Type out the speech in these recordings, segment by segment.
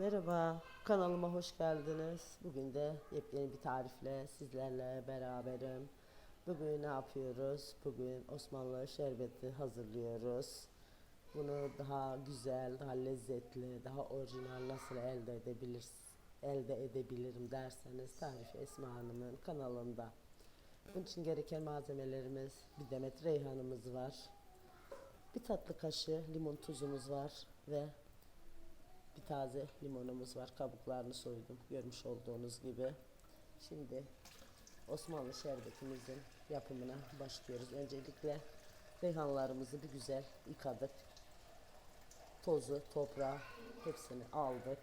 Merhaba, kanalıma hoş geldiniz. Bugün de yepyeni bir tarifle sizlerle beraberim. Bugün ne yapıyoruz? Bugün Osmanlı şerbeti hazırlıyoruz. Bunu daha güzel, daha lezzetli, daha orijinal nasıl elde edebilir, elde edebilirim derseniz tarifi Esma Hanım'ın kanalında. Bunun için gereken malzemelerimiz bir demet reyhanımız var. Bir tatlı kaşığı limon tuzumuz var ve bir taze limonumuz var. Kabuklarını soydum. Görmüş olduğunuz gibi. Şimdi Osmanlı şerbetimizin yapımına başlıyoruz. Öncelikle reyhanlarımızı bir güzel yıkadık. Tozu, toprağı hepsini aldık.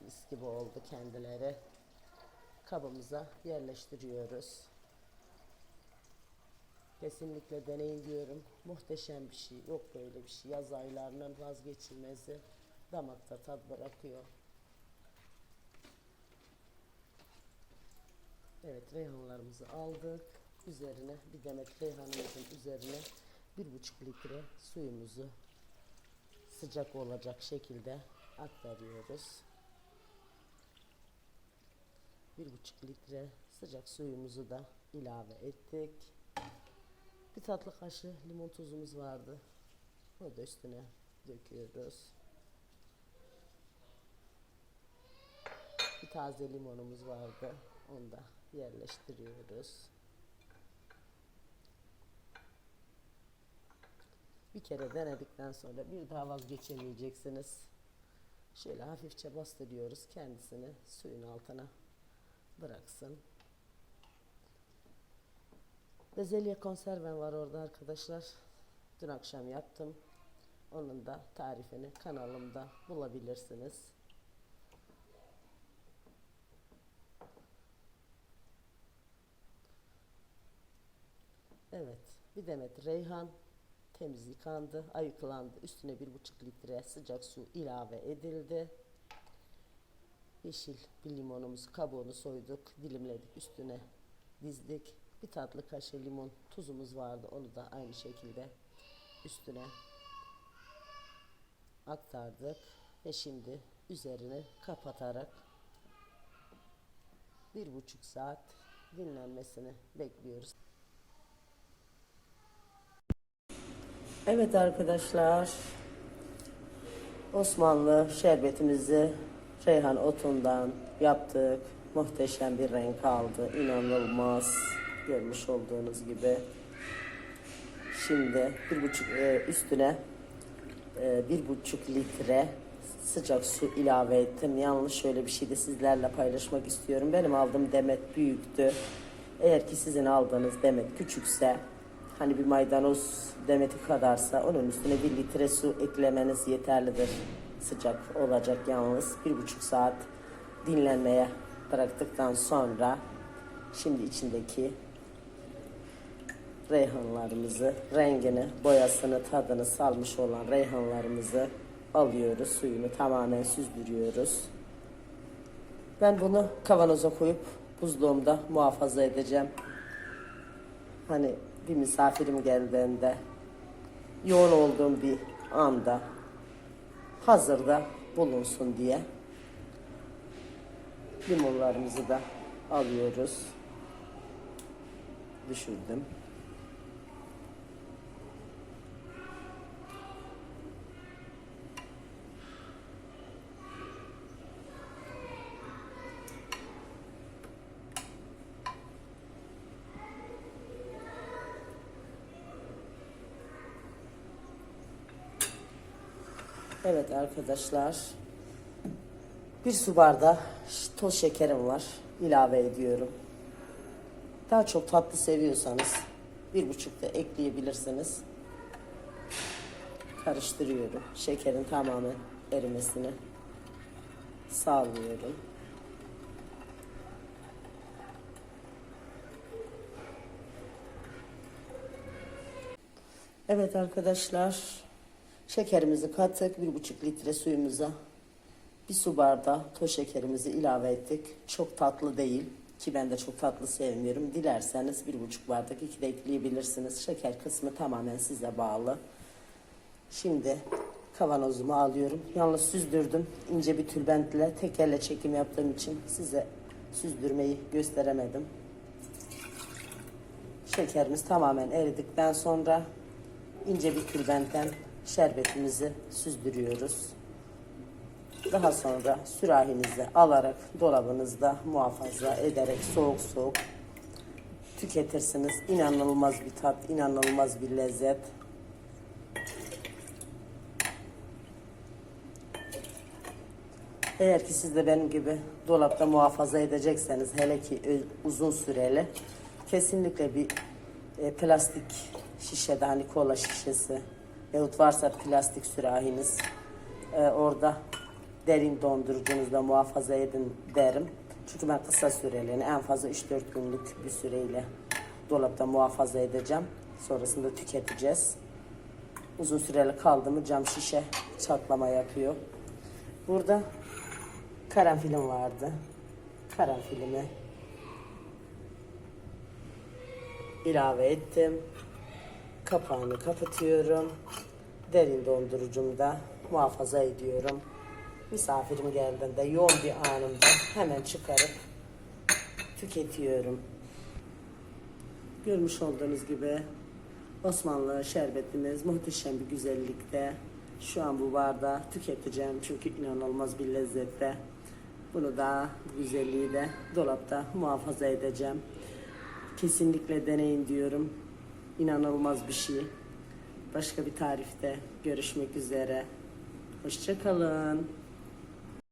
Mis gibi oldu kendileri. Kabımıza yerleştiriyoruz. Kesinlikle deneyin diyorum. Muhteşem bir şey. Yok böyle bir şey. Yaz aylarının vazgeçilmezi damakta tat bırakıyor. Evet reyhanlarımızı aldık. Üzerine bir demet reyhanımızın üzerine bir buçuk litre suyumuzu sıcak olacak şekilde aktarıyoruz. Bir buçuk litre sıcak suyumuzu da ilave ettik. Bir tatlı kaşığı limon tuzumuz vardı. O da üstüne döküyoruz. Taze limonumuz vardı. Onu da yerleştiriyoruz. Bir kere denedikten sonra bir daha vazgeçemeyeceksiniz. Şöyle hafifçe bastırıyoruz kendisini suyun altına bıraksın. Bezelye konserven var orada arkadaşlar. Dün akşam yaptım. Onun da tarifini kanalımda bulabilirsiniz. Evet, bir demet reyhan temiz yıkandı, ayıklandı. Üstüne bir buçuk litre sıcak su ilave edildi. Yeşil bir limonumuzu kabuğunu soyduk, dilimledik, üstüne dizdik. Bir tatlı kaşığı limon tuzumuz vardı, onu da aynı şekilde üstüne aktardık ve şimdi üzerine kapatarak bir buçuk saat dinlenmesini bekliyoruz. Evet arkadaşlar. Osmanlı şerbetimizi reyhan otundan yaptık. Muhteşem bir renk aldı. İnanılmaz. Görmüş olduğunuz gibi. Şimdi bir buçuk e, üstüne e, bir buçuk litre sıcak su ilave ettim. Yalnız şöyle bir şey de sizlerle paylaşmak istiyorum. Benim aldığım demet büyüktü. Eğer ki sizin aldığınız demet küçükse hani bir maydanoz demeti kadarsa onun üstüne bir litre su eklemeniz yeterlidir. Sıcak olacak yalnız. Bir buçuk saat dinlenmeye bıraktıktan sonra şimdi içindeki reyhanlarımızı, rengini, boyasını, tadını salmış olan reyhanlarımızı alıyoruz. Suyunu tamamen süzdürüyoruz. Ben bunu kavanoza koyup buzluğumda muhafaza edeceğim. Hani bir misafirim geldiğinde yoğun olduğum bir anda hazırda bulunsun diye limonlarımızı da alıyoruz. Düşürdüm. Evet arkadaşlar. Bir su bardağı toz şekerim var. İlave ediyorum. Daha çok tatlı seviyorsanız bir buçuk da ekleyebilirsiniz. Karıştırıyorum. Şekerin tamamen erimesini sağlıyorum. Evet arkadaşlar. Şekerimizi kattık. Bir buçuk litre suyumuza bir su bardağı toz şekerimizi ilave ettik. Çok tatlı değil ki ben de çok tatlı sevmiyorum. Dilerseniz bir buçuk bardak iki de ekleyebilirsiniz. Şeker kısmı tamamen size bağlı. Şimdi Kavanozumu alıyorum. Yalnız süzdürdüm. ince bir tülbentle tek elle çekim yaptığım için size süzdürmeyi gösteremedim. Şekerimiz tamamen eridikten sonra ince bir tülbentten şerbetimizi süzdürüyoruz. Daha sonra sürahinizi alarak dolabınızda muhafaza ederek soğuk soğuk tüketirsiniz. İnanılmaz bir tat, inanılmaz bir lezzet. Eğer ki siz de benim gibi dolapta muhafaza edecekseniz hele ki uzun süreli kesinlikle bir e, plastik şişede hani kola şişesi yahut varsa plastik sürahiniz e, orada derin dondurucunuzda muhafaza edin derim. Çünkü ben kısa süreliğine en fazla 3-4 günlük bir süreyle dolapta muhafaza edeceğim. Sonrasında tüketeceğiz. Uzun süreli kaldı mı cam şişe çatlama yapıyor. Burada karanfilim vardı. Karanfilimi ilave ettim. Kapağını kapatıyorum. Derin dondurucumda muhafaza ediyorum. Misafirim geldiğinde yoğun bir anımda hemen çıkarıp tüketiyorum. Görmüş olduğunuz gibi Osmanlı şerbetimiz muhteşem bir güzellikte. Şu an bu barda tüketeceğim çünkü inanılmaz bir lezzette. Bunu da güzelliği de dolapta muhafaza edeceğim. Kesinlikle deneyin diyorum. İnanılmaz bir şey. Başka bir tarifte görüşmek üzere. Hoşçakalın.